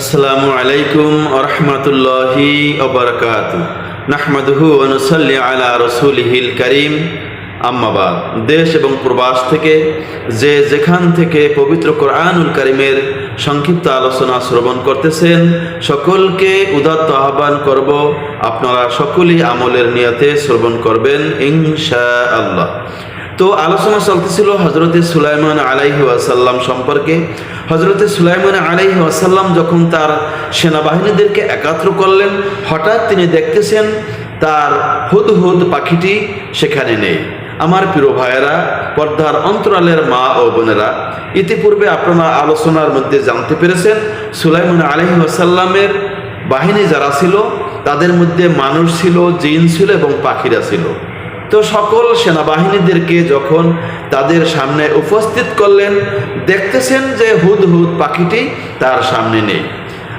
আসসালামু আলাইকুম আরহামতুল্লাহি ওবরকাত নাহমাদহু অনুসল্লি আলা রসুলহিল করিম। আম্মাবাদ দেশ এবং প্রবাস থেকে যে যেখান থেকে পবিত্র কোরআনুল করিমের সংক্ষিপ্ত আলোচনা শ্রবণ করতেছেন, সকলকে উদাত্ত আহ্বান করব, আপনারা সকলেই আমলের নিয়তে শ্রবণ করবেন ইনশা আল্লাহ তো আলোচনা চলতেছিল হজরতে সুলাইমান আলাইহি ওয়াসাল্লাম সম্পর্কে। হজরতে সুলাইমান আলাইহি ওয়াসাল্লাম যখন তার সেনাবাহিনীদেরকে একাত্র করলেন, হঠাৎ তিনি দেখতেছেন তার হুদ হুদ পাখিটি সেখানে নেই। আমার প্রিয় ভাইয়েরা, পর্দার অন্তরালের মা ও বোনেরা, ইতিপূর্বে আপনারা আলোচনার মধ্যে জানতে পেরেছেন, সুলাইমান আলহি ওয়াসাল্লামের বাহিনী যারা ছিল, তাদের মধ্যে মানুষ ছিল, জিন ছিল এবং পাখিরা ছিল। তো সকল সেনাবাহিনীদেরকে যখন তাদের সামনে উপস্থিত করলেন, দেখতেছেন যে হুদহুদ পাখিটি তার সামনে নেই।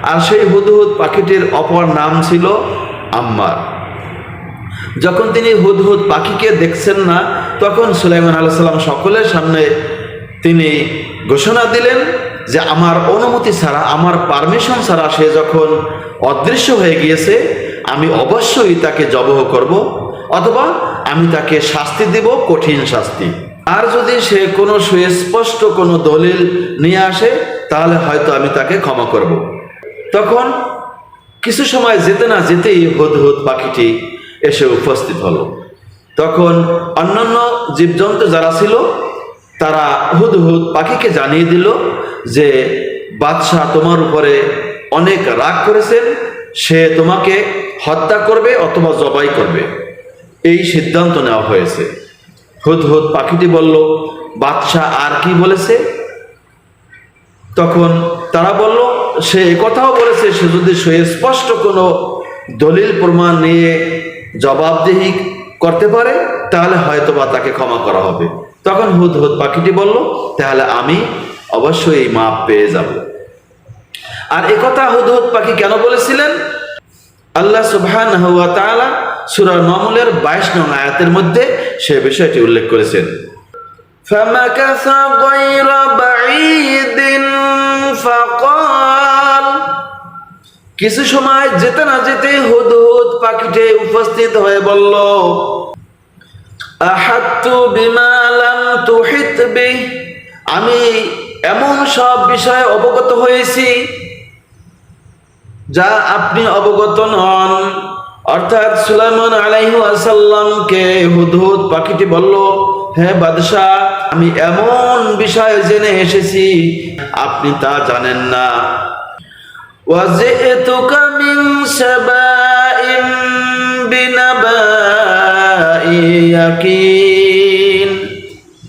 আর সেই হুদহুদ পাখিটির অপর নাম ছিল আম্মার। যখন তিনি হুদহুদ পাখিকে দেখছেন না, তখন সুলাইমান আল্লাহ সাল্লাম সকলের সামনে তিনি ঘোষণা দিলেন যে আমার অনুমতি ছাড়া, আমার পারমিশন ছাড়া সে যখন অদৃশ্য হয়ে গিয়েছে, আমি অবশ্যই তাকে জবহ করব, অথবা আমি তাকে শাস্তি দেব, কঠিন শাস্তি। আর যদি সে কোনো সুস্পষ্ট কোনো দলিল নিয়ে আসে, তাহলে হয়তো আমি তাকে ক্ষমা করব। তখন কিছু সময় যেতে না যেতেই হুদহুদ পাখিটি এসে উপস্থিত হলো। তখন অন্যান্য জীবজন্তু যারা ছিল, তারা হুদহুদ পাখিকে জানিয়ে দিল যে, বাদশাহ তোমার উপরে অনেক রাগ করেছেন, সে তোমাকে হত্যা করবে অথবা জবাই করবে। এই সিদ্ধান্ত নেওয়া হয়েছে। হুদহুদ পাখিটি বলল, বাদশাহ আর কি বলেছে? তখন তারা বলল, সে কথাও বলেছে, সে যদি সুস্পষ্ট কোনো দলিল প্রমাণ নিয়ে জবাবদিহি করতে পারে, তাহলে হয়তোবা তাকে ক্ষমা করা হবে। তখন হুদ হুদ পাখিটি বলল, তাহলে আমি অবশ্যই মাপ পেয়ে যাব। আর একথা হুদ হুদ পাখি কেন বলেছিলেন? আল্লাহ সুবহান হুয়া তাআলা সূরা নমলের 22 নং আয়াতের মধ্যে সে বিষয়টি উল্লেখ করেছেন فمكث غير بعيد فقال কিছু সময় যেতে না যেতে হুদহুদ পাখিতে উপস্থিত হয়ে বলল আহাত্তু বিমা লাম তুহিত বিহ আমি এমন সব বিষয়ে অবগত হয়েছি যা আপনি অবগত নন অর্থাৎ সুলাইমান আলাইহু আসাল্লামকে হুদহুদ পাখিটি বলল হে বাদশাহ আমি এমন বিষয় জেনে এসেছি আপনি তা জানেন না وجئتك من سباء بنباء يقين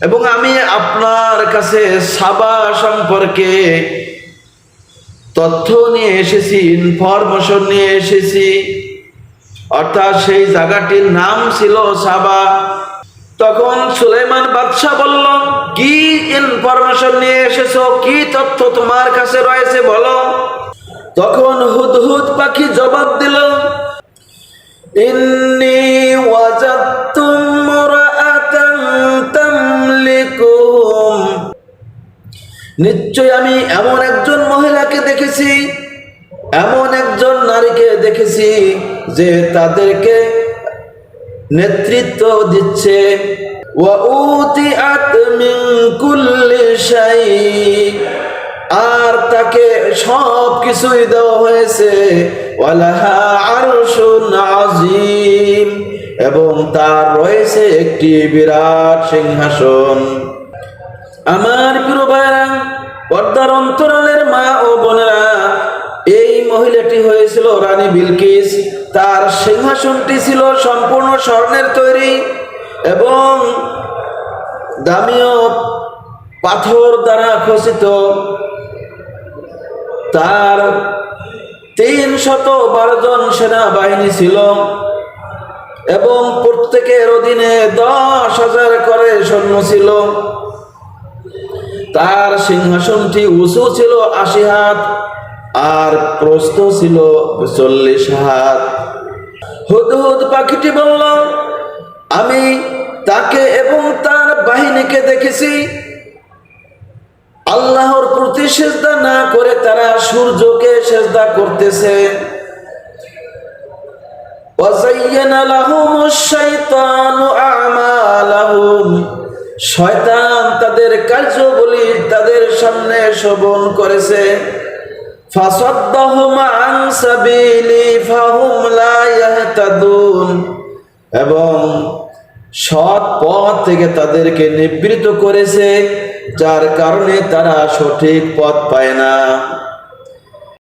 এবং আমি আপনার কাছে সাবা সম্পর্কে তথ্য নিয়ে এসেছি ইনফরমেশন নিয়ে এসেছি অর্থাৎ সেই জায়গাটির নাম ছিল সাবা। তখন সুলাইমান বাদশাহ বলল, কি ইনফরমেশন নিয়ে এসেছ? কি তথ্য তোমার কাছে রয়েছে বলো? তখন হুদহুদ পাখি জবাব দিল, ইন্নি ওয়াজাদতু মুরআতান তামলিকুহুম। নিশ্চয় আমি এমন একজন মহিলাকে দেখেছি, এমন একজন নারীকে দেখেছি যে তাদেরকে নেতৃত্ব দিচ্ছে। আর তাকে সব কিছুই দেওয়া হয়েছে। এবং তার রয়েছে একটি বিরাট সিংহাসন। আমার প্রিয় ভাইরা পর্দার অন্তরালের মা ও বোনেরা, এই মহিলাটি হয়েছিল রানী বিলকিস। তার সিংহাসনটি ছিল সম্পূর্ণ স্বর্ণের তৈরি এবং দামীয় পাথর দ্বারা খচিত। তার তিন শত বারো জন সেনাবাহিনী ছিল এবং প্রত্যেকের অধীনে দশ হাজার করে সৈন্য ছিল। তার সিংহাসনটি উঁচু ছিল আশি হাত আর প্রস্ত ছিল চল্লিশ হাত। হুদ হুদ পাখিটি বলল, আমি তাকে এবং তার বাহিনীকে দেখেছি। আল্লাহর প্রতি সেজদা না করে তারা সূর্যকে সেজদা করতেছে। শয়তান তাদের কার্যগুলি তাদের সামনে শোভন করেছে। ফাসাদ্দাহুম আন সাবিলি ফাহুম লা ইয়াহতাদুন। এবং সৎ পথ থেকে তাদেরকে নিবৃত করেছে, যার কারণে তারা সঠিক পথ পায় না।